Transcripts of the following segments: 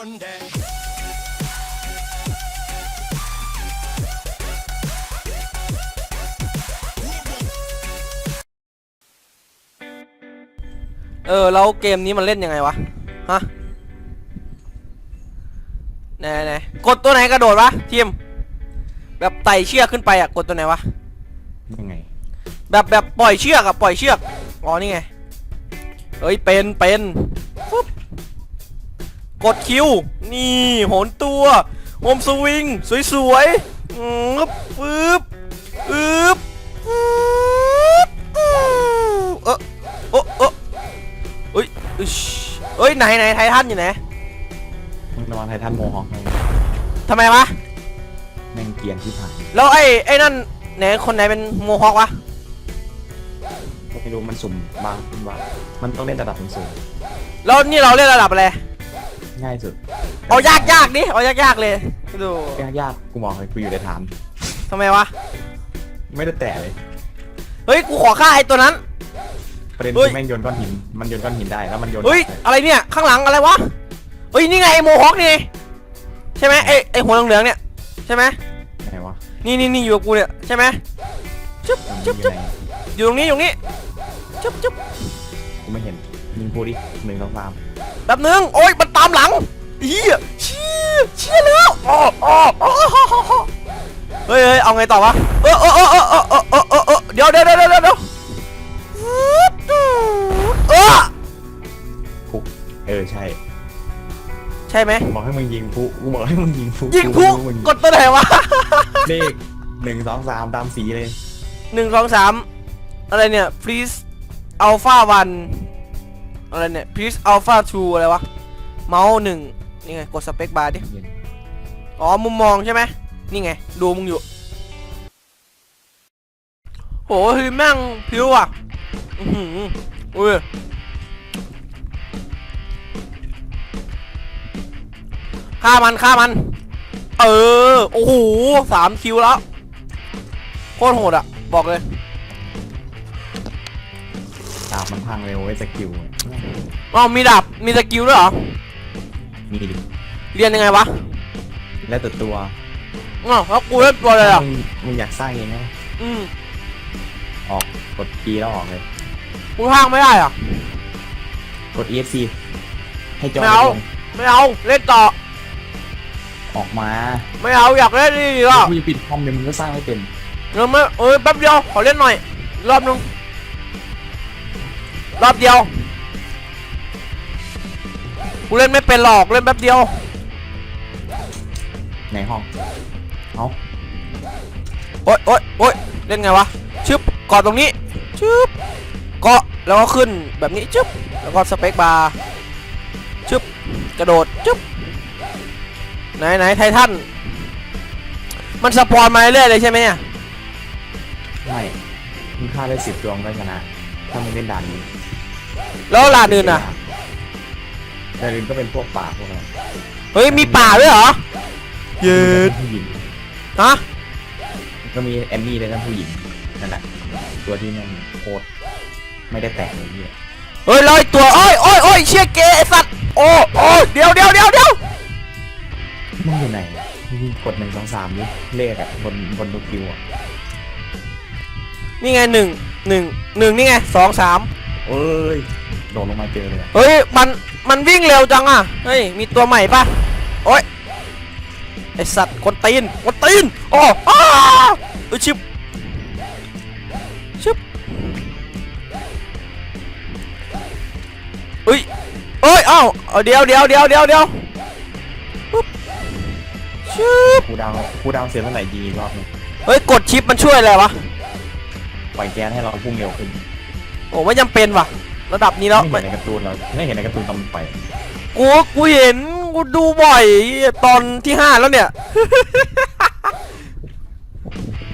Sunday. เออแล้วเกมนี้มันเล่นยังไงวะ ฮะไหนไหนกดตัวไหนกระโดดวะทีม แบบไต่เชือกขึ้นไปอะกดตัวไหนวะ ยังไง แบบแบบปล่อยเชือกอะปล่อยเชือก อ๋อนี่ไง เอ้ยเป็นเป็นปุ๊บ กดคิว นี่โหนตัวโฮมสวิง สวยๆอืมปึ๊บปึ๊บปึ๊บเออโอ้โอ้เอ้ยอึชเอ้ยไหนไหนไททันอยู่ไหนมึงระวังไททันโมฮอคนะทำไมวะแม่งเกรียนที่ผ่านแล้วไอ้ไอ้นั่นไหนคนไหนเป็นโมฮอควะไม่รู้มันสุ่มบางบางมันต้องเล่นระดับสูงแล้วนี่เราเล่นระดับอะไรๆ ง่ายสุดเอายากยากๆดิเอายากยากๆเลยดูยากยากกูบอกเลยกูอยู่ในฐานทำไมวะไม่ได้แตะเลยเฮ้ยกูขอฆ่าไอ้ตัวนั้น ประเด็นเฮ้คืย อแม่งโยนก้อนหินมันโยนก้อนหินได้แล้วมันโยนเฮ้ยกลับอะไรเนี่ยข้างหลังอะไรวะเฮ้ยนี่ไงไอ้โมฮอคนี่ใช่ไหมไอ้ไอ้หัวเหลืองๆเนี่ยใช่ไหมไปไหนวะนี่นี่นี่อยู่กับกูเนี่ยใช่ไหมจุ๊บมันอจุ๊บยู่จุ๊บไหนอยู่ตรงนี้อยู่ตรงนี้จุ๊บจุ๊บกูไม่เห็นมึงพูดดิหนึ่งสองสาม แบบนึง โอ้ยมันตามหลังเฮียเชี่ยเชี่ยแล้วอ๋ออ๋อเฮ้ยเอาไงต่อวะเออเออเออเออเออเออเออเดี๋ยวเดี๋ยวเดี๋ยวเดี๋ยวเออพุกเออใช่ ใช่ไหมบอกให้มึงยิงพุกูบอกให้มึงยิงพุยิงพุกดตัวไหนวะเลขหนึ่งสองสามตามสีเลยหนึ่งสองสามอะไรเนี่ย please alpha one อะไรเนี่ย please alpha two อะไรวะ เมาส์หนึ่งนี่ไง กดสเปคบาร์ดิ อ๋อ มุมมองใช่ไหม นี่ไง ดูมึงอยู่ โหเฮ้ยแม่งพิวอะ อือหืออุ้ยฆ่ามันฆ่ามัน เออ โอ้โหสามคิวแล้ว โคตรโหดอะ บอกเลย ดาบมันพังเร็วไอ้สกิลอ๋ อมีดาบมีสกิลด้วยเหรอ มีดิเรียนยังไงวะแล้วแต่ตัวอ๋อแล้วกูเล่นตัวอะไรอะมึงมึงอยากสร้างเองไหมอืมออกกด E แล้วออกเลย กูพางไม่ได้อะ กด ESC ให้จอไม่เอา ลงไม่เอาเล่นต่อ ออกมาไม่เอาอยากเล่นนี่ดีกว่ากูจะปิดคอมเนี่ยมึงก็สร้างให้เป็นเดี๋ยวไม่เอ้ยแป๊บเดียวขอเล่นหน่อย รอบนึงรอบเดียว กูเล่นไม่เป็นหรอกเล่นแป๊บเดียว ในห้องเอาโอ๊ยโอ๊ยโอ๊ยเล่นไงวะ ชึบเกาะตรงนี้ ชึบเกาะแล้วก็ขึ้นแบบนี้ ชึบแล้วก็สเปคบาร์ ชึบกระโดด ชึบไหนไหนไททัน มันสปอนมาเรื่อยๆเลยใช่ไหมเนี่ย ไม่มึงฆ่าได้สิบดวงก็ชนะ ถ้ามึงเล่นด่านนี้ แล้วลานอื่นอะ ด่านอื่นก็เป็นพวกป่าพวกอะไรเฮ้ยมีป่าด้วยเหรอ เย็ดผู้หญิงฮะก็มีแอนนี่เลยนะผู้หญิงนั่นแหละตัวที่มันโคตรไม่ได้แตะเลยเนี่ยเฮ้ยลอยตัวโอ้ยโอ้ยโอ้ยเชี่ยเกย์ไอสัตว์โอ้โอ้ยเดี๋ยวเดี๋ยวเดี๋ยวเดี๋ยวมึงอยู่ไหนมึงกดหนึ่งสองสามนี่เลขอะบนบนลูกคิวอะนี่ไงหนึ่งหนึ่งหนึ่งนี่ไงสองสามเอ้ยโดดลงมาเจอเลยอะเฮ้ยมัน มันวิ่งเร็วจังอะ เฮ้ย มีตัวใหม่ปะโอ้ย ไอสัตว์คนตีนคนตีนโอ้อ้าเออชิบ ชิบเฮ้ยเอ้ยเอ้าเอาเดี๋ยวเดี๋ยวเดี๋ยวเดี๋ยวเดี๋ยวปึ๊บชิบครูดาวครูดาวเสียเท่าไหร่ดีอีกรอบหนึงเฮ้ย กดชิปมันช่วยอะไรวะ ปล่อยแก๊สให้เราพุ่งเร็วขึ้น โอ้ไม่จำเป็นว่ะ ระดับนี้แล้วไม่เห็นในการ์ตูนเราไม่เห็นในการ์ตูนตอนมันไปกูกูเห็นกูดูบ่อยตอนที่ห้าแล้วเนี่ย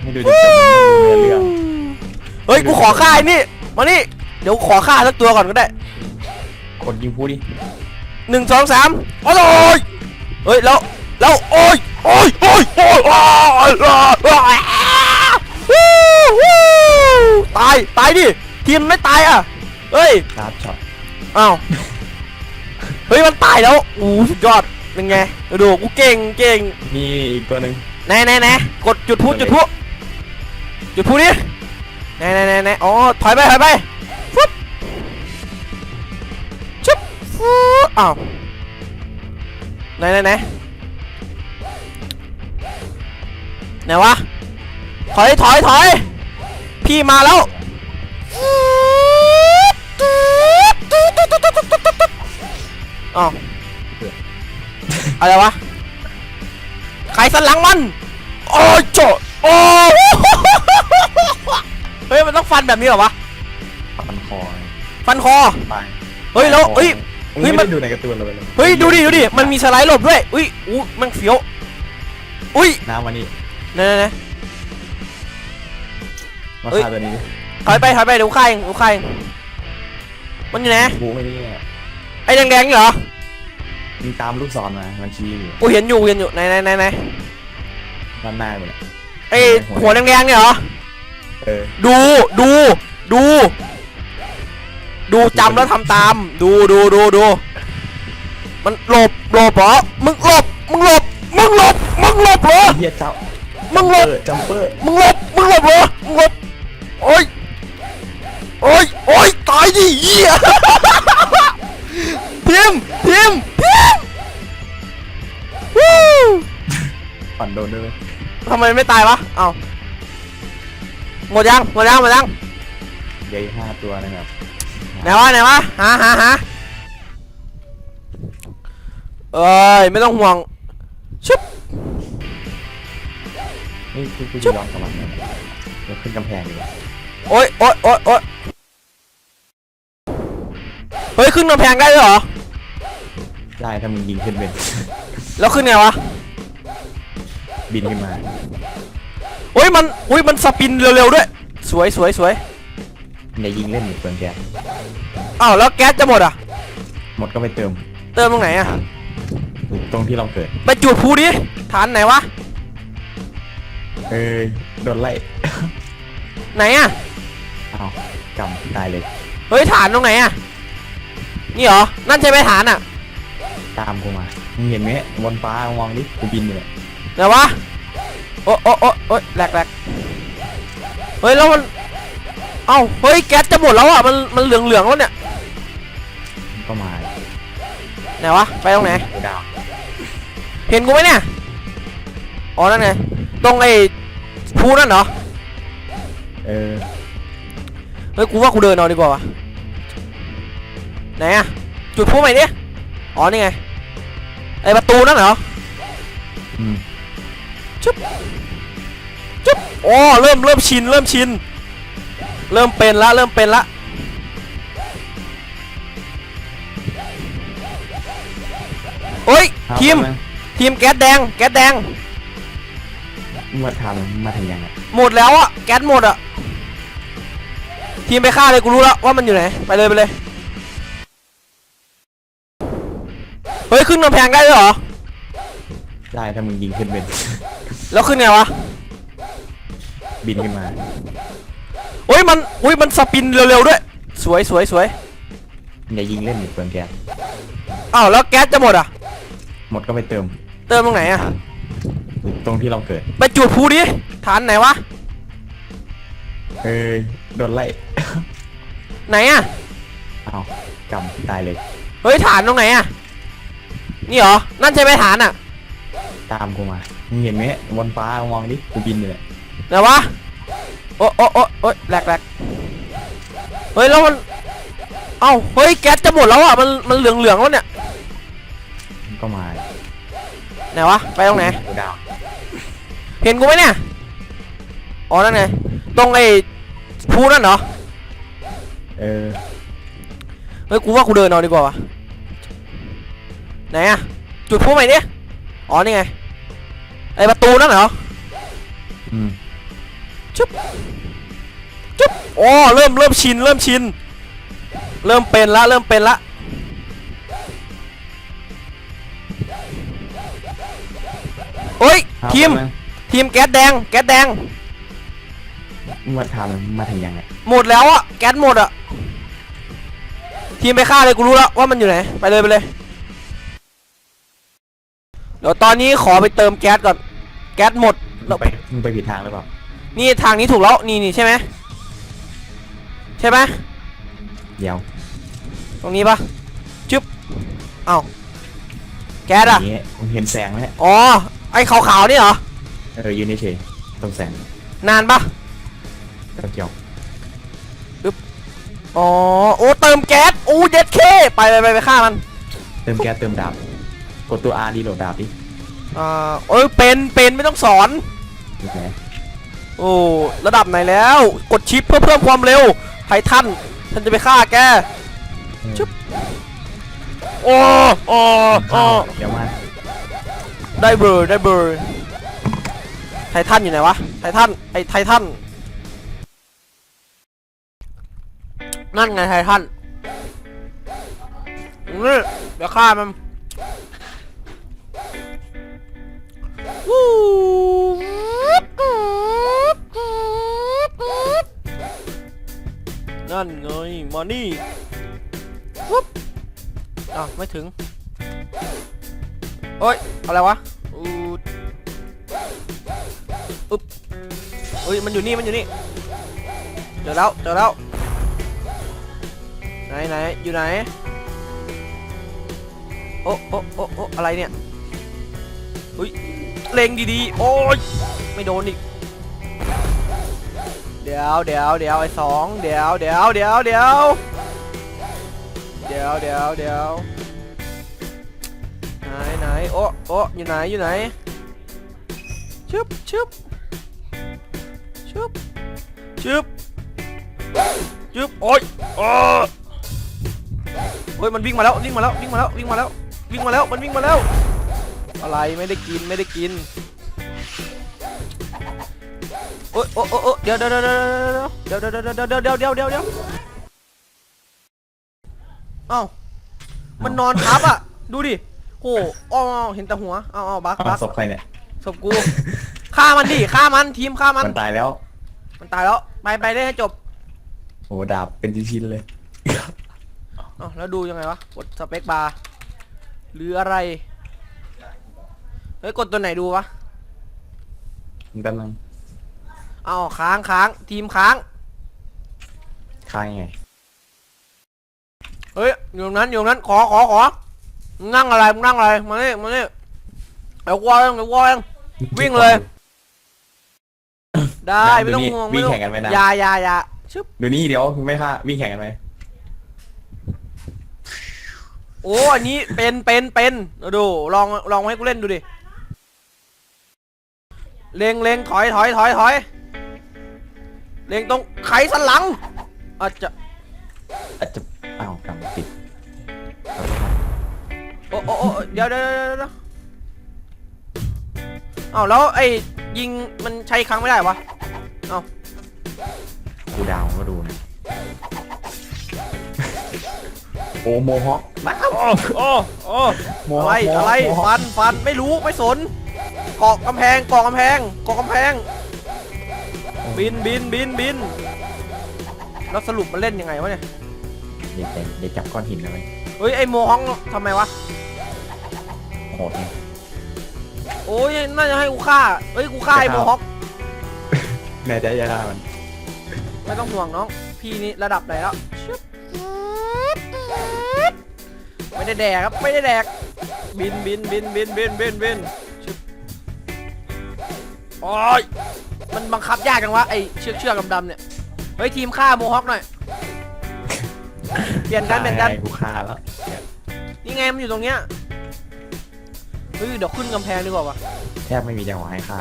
ไม่ดูจะเป็นเนื้อเรื่องเฮ้ยกูขอฆ่าไอ้นี่มานี่เดี๋ยวขอฆ่าสักตัวก่อนก็ได้กดยิงพูดดิหนึ่งสองสามโอ้ยเฮ้ยแล้วแล้วโอ้ยโอ้ยโอ้ยโอ้ยโอ้ยโอ้ยโอ้ยวู้วู้ตายตายดิทีมไม่ตายอะ เฮ้ยชาร์จช็อตอ้าว เฮ้ย มันตายแล้วอู้สุดยอด เป็นไงดูกูเก่งเก่งมีอีกตัวหนึ่งไหนไหนไหนกดจุดพูจุดพูจุดพูดิไหนไหนไหนไหนอ๋อ ถอยไป ถอยไปฟึบชุบฟูอ้าวไหนไหนไหนไหนวะ ถอย ถอย ถอย พี่มาแล้ว อ้าวอะไรวะ ใครสันหลังมัน โอ้ยโจโอ้เฮ้ย มันต้องฟันแบบนี้เหรอวะ ฟันคอฟันคอไปเฮ้ยแล้วเฮ้ยมึงเฮ้ย ไม่มันได้ดูในการ์ตูนเลยเฮ้ย ดูดิ ดูดิ มันมีสไลด์หลบด้วย อุ้ยอู้มันเฟี้ยว อุ้ยน้ำวันนี้นั่นนั่นมาเอ้ยฆ่าตัวนี้ดิถอยไปถอยไปเดี๋ยวกูฆ่าเองเดี๋ยวกูฆ่าเอง มันอยู่ไหนกูไม่เนี่ยไอ้แดงๆนี่เหรอมึงตามลูกศรมามันชี้อยู่กูเห็นอยู่กูเห็นอยู่ไหนไหนไหนไหนด้านหน้ากูเนี่ยไอ้หัวแดงๆนี่เหรอเออดูดูดู ดูจำแล้วทำตาม ดูดูดูดูมันหลบหลบเหรอมึงหลบมึงหลบมึงหลบมึงหลบเหรอเฮียเจ้ามึงหลบจัมเปอร์มึงหลบมึงหลบเหรอมึงหลบโอ้ยโอ้ยโอ้ยตายดิเหี้ยพิมพ์พิมพ์พิมพ์วู้ปั่นโดนด้วยเวยทำไมไม่ตายวะ เอ้าหมดยังหมดยังหมดยังเดี๋ยวอีกห้าตัวนะครับไหนวะไหนวะหาหาหาเอ้ยไม่ต้องห่วงชุบ นี่คือกูจะยอมสมัครเนี่ยเดี๋ยวขึ้นกำแพงดีกว่า โอ้ยโอ้ยโอ้ยโอ้ย เฮ้ยขึ้นกำแพงได้ด้วยเหรอ ได้ถ้ามึงยิงขึ้นเป็น แล้วขึ้นไงวะ บินขึ้นมา โอ้ยมันโอ้ยมันสปินเร็วๆด้วย สวยสวยสวยอย่ายิงเล่นหนึ่งเปลืองแก๊สอ้าวแล้วแก๊สจะหมดอะ หมดก็ไปเติม เติมตรงไหนอะ ตรงที่เราเกิด ไปจุดพูดิฐานไหนวะ เอ้ยโดนไล่ ไหนอะอ้าวกำตายเลย เฮ้ยฐานตรงไหนอะ นี่เหรอ นั่นใช่ไหมฐานอะตามกูมามึงเห็นไหมบนฟ้ามองดิกูบินอยู่เนี่ยไหนวะ โอ้โอ้โอ้โอ้ยแหลกแหลกเฮ้ยแล้วมัน เอ้า เฮ้ยแก๊สจะหมดแล้วอะ มันมันเหลืองเหลืองๆแล้วเนี่ย มันก็มาไหนวะ ไปตรงไหน กูดาวเห็นกูไหมเนี่ย อ๋อ นั่นไง ตรงไอ้ภูนั่นเหรอ เออ เฮ้ย กูว่ากูเดินเอาดีกว่าวะ ไหนอะจุดพูใหม่ดิอ๋อนี่ไงไอ้ประตูนั่นเหรออืมจุ๊บอ๋อเริ่มเริ่มชินเริ่มชินเริ่มเป็นละเริ่มเป็นละโอ้ยเอาทีมไปทีมแก๊สแดงแก๊สแดงมึงมาทำมาถึงยังไงหมดแล้วอะแก๊สหมดอะทีมไปฆ่าเลยกูรู้แล้วว่ามันอยู่ไหนไปเลยไปเลย เฮ้ยขึ้นกำแพงได้ด้วยเหรอ ได้ถ้ามึงยิงขึ้นเป็น แล้วขึ้นไงวะบินขึ้นมา โอ้ยมันโอ้ยมันสปินเร็วๆด้วย สวยสวยสวยอย่ายิงเล่นหนึ่งเปลืองแก๊สอ้าวแล้วแก๊สจะหมดอะ หมดก็ไปเติม เติมตรงไหนอะ ตรงที่เราเกิด ไปจุดพูดิฐานไหนวะ เอ้ยโดนไล่ ไหนอะ อ้าวกำตายเลย เฮ้ยฐานตรงไหนอะ นี่เหรอ นั่นใช่ไหมฐานอะตามกูมามึงเห็นไหมบนฟ้ามองดิกูบินอยู่เนี่ยไหนวะ โอ้โอ้โอ้โอ้ยแหลกแหลกเฮ้ยแล้วมัน เอ้า เฮ้ยแก๊สจะหมดแล้วอะ มันมันเหลืองเหลืองๆแล้วเนี่ย มันก็มาไหนวะ ไปตรงไหน กูดาวเห็นกูไหมเนี่ย อ๋อ นั่นไง ตรงไอ้ภูนั่นเหรอ เออ เฮ้ย กูว่ากูเดินเอาดีกว่าวะ ไหนอะจุดพูใหม่ดิอ๋อนี่ไงไอ้ประตูนั่นเหรออืมจุ๊บอ๋อเริ่มเริ่มชินเริ่มชิน เริ่มเป็นละเริ่มเป็นละโอ้ยครับทีมแล้วทีมแก๊สแดง แก๊สแดงมึงมาทำมาถึงยังไงหมดแล้วอะแก๊สหมดอะทีมไปฆ่าเลยกูรู้แล้วว่ามันอยู่ไหนไปเลยไปเลย ดี๋ยวตอนนี้ขอไปเติมแก๊สก่อน แก๊สหมดมึงไปมึงไปผิดทางหรือเปล่านี่ทางนี้ถูกแล้ว นี่นี่ใช่ไหมใช่ไหมเดี๋ยวตรงนี้ปะจึ๊บเอ้าแก๊สอะย่างงี้มึงเห็นแสงไหมอ๋อ ไอ้ขาวๆนี่เหรอ เออยืนเฉยๆตรงแสงนานปะก็เกี่ยวอ๋อ โอ้ เติมแก๊สโอ้เย็ดเค ไปไปไปไปฆ่ามัน เติมแก๊สเติมดาบ กดตัว R รีโหลดดาบดิอ่าเอ้ยเป็นเป็นไม่ต้องสอนนี่ไงโอ้ระดับไหนแล้ว กดชิปเพื่อเพิ่มความเร็วไททันฉันจะไปฆ่าแกชึบโอ้โอ้โอ้ข้าวเดี๋ยวมาได้เบอร์ได้เบอร์ไททันอยู่ไหนวะไททันไอไททันนั่นไงไททันนี่เดี๋ยวฆ่ามัน วู้นั่นไงมานี่วุ๊บอ้าวไม่ถึง โอ้ย อะไรวะอูดอึ๊บเฮ้ย มันอยู่นี่ มันอยู่นี่ เจอแล้ว เจอแล้ว ไหนไหนอยู่ไหน โอ้โอ้โอ้โอ้อะไรเนี่ยเฮ้ย เล็งดีๆ โอ้ย ไม่โดนอีก เดี๋ยวเดี๋ยวเดี๋ยวไอ้สองเดี๋ยวเดี๋ยวเดี๋ยวเดี๋ยวเดี๋ยวเดี๋ยวเดี๋ยวไหนไหนโอ้โอ้อยู่ไหนอยู่ไหนชึบชึบชึบชึบชึบโอ้ยโอ้โอ้ยมันวิ่งมาแล้ววิ่งมาแล้ววิ่งมาแล้ววิ่งมาแล้ววิ่งมาแล้วมันวิ่งมาแล้ว อะไรไม่ได้กินไม่ได้กินโอ้ยโอ้ยโอ้ยโอ้ยเดี๋ยวเดี๋ยวเดี๋ยวเดี๋ยวเดี๋ยวเดี๋ยวเดี๋ยวเดี๋ยวเดี๋ยวเดี๋ยวเดี๋ยวเดี๋ยวเอ้ามันนอนทับอะ ดูดิโอ้อ้อเห็นแต่หัวเอ้าเอ้าบักเอาบักศพใครเนี่ยศพกูฆ่ามันดิฆ่ามันทีมฆ่ามันมันตายแล้ว มันตายแล้วไปไปได้ให้จบโอ้ดาบเป็นชิ้นๆเลยเอ้าแล้วดูยังไงวะกดสเปคบาร์หรืออะไรเฮ้ยกดตัวไหนดูวะมึงแป๊บนึงเอ้าค้างค้างทีมค้าง ค้างยังไงเฮ้ยอยู่ตรงนั้นอยู่ตรงนั้นขอขอขอมึงนั่งอะไรมึงนั่งอะไรมานี่มานี่เดี๋ยววอลเดี๋ยววอลวิ่งเลย ได้ไม่ต้องห่วงวิ่ไม่งต้องแข่งกันไหมนะอยาอยาอยาชึบเดี๋ยวนี้เดี๋ยวมึงไม่ฆ่าวิ่งแข่งกันไหมโอ้อันนี้เป็นเป็นเป็นดูลองลองให้กูเล่นดูดิ เล็งเล็งถอยถอยถอยถอยเล็งตรงไขสันหลังอาจจะอาจจะอ้าวกำติดโอ้โอ้โอ้เดี๋ยวเดี๋ยวเดี๋ยวเดี๋ยวอ้าวแล้วไอ้ยิงมันใช้ครั้งไม่ได้วะกูดาวก็ดูนะโอ้โมฮอคมาโอ้โอ้โอ้โมอะฮไรอคอะไรโมฮอคฟันฟันไม่รู้ไม่สน เกาะกำแพงเกาะกำแพงเกาะกำแพง บินบินบินบินแล้วสรุปมันเล่นยังไงวะเนี่ยเดี๋ยวแต่เดี๋ยวจับก้อนหินแล้วไหมเฮ้ยไอโมฮองทำไมวะโหดไง โอ้ยน่าจะให้กูฆ่าเฮ้ยกูฆ่าไอจะโมฆ่าฮองแน่ใจจะฆ่ามัน ไม่ต้องห่วงน้อง พี่นี่ระดับไหนแล้วชึบไม่ได้แดกครับไม่ได้แดก บินบินบินบินบินบินบินชึบ โอ้ยมันบังคับยากจังวะไอเชือกเชือกดำๆเนี่ย เฮ้ยทีมฆ่าโมฮอคหน่อย เปลี่ยนกันเปลี่ยนกันฆ่าไงกูฆ่าแล้วเนี่ยนี่ไงมันอยู่ตรงเนี้ย เฮ้ยเดี๋ยวขึ้นกำแพงดีกว่าวะแทบไม่มีจังหวะให้ฆ่า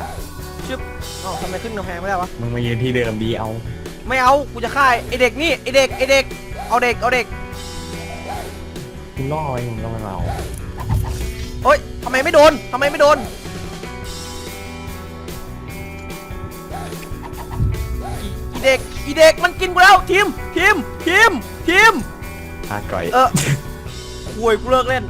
ชึบอ๋อทำไมขึ้นกำแพงไม่ได้วะ มึงมายืนที่เดิมดีเอา ไม่เอา กูจะฆ่าไอเด็กนี่ไอเด็กไอเด็ก เอาเด็กเอาเด็กมึงล่อไว้มึงต้องไม่มาเอาเฮ้ยทำไมไม่โดนทำไมไม่โดน อีเด็กอีเด็กมันกินกูแล้วทีมทีมทีมทีมฆ่าก่อย เออโวยกูเลิกเล่น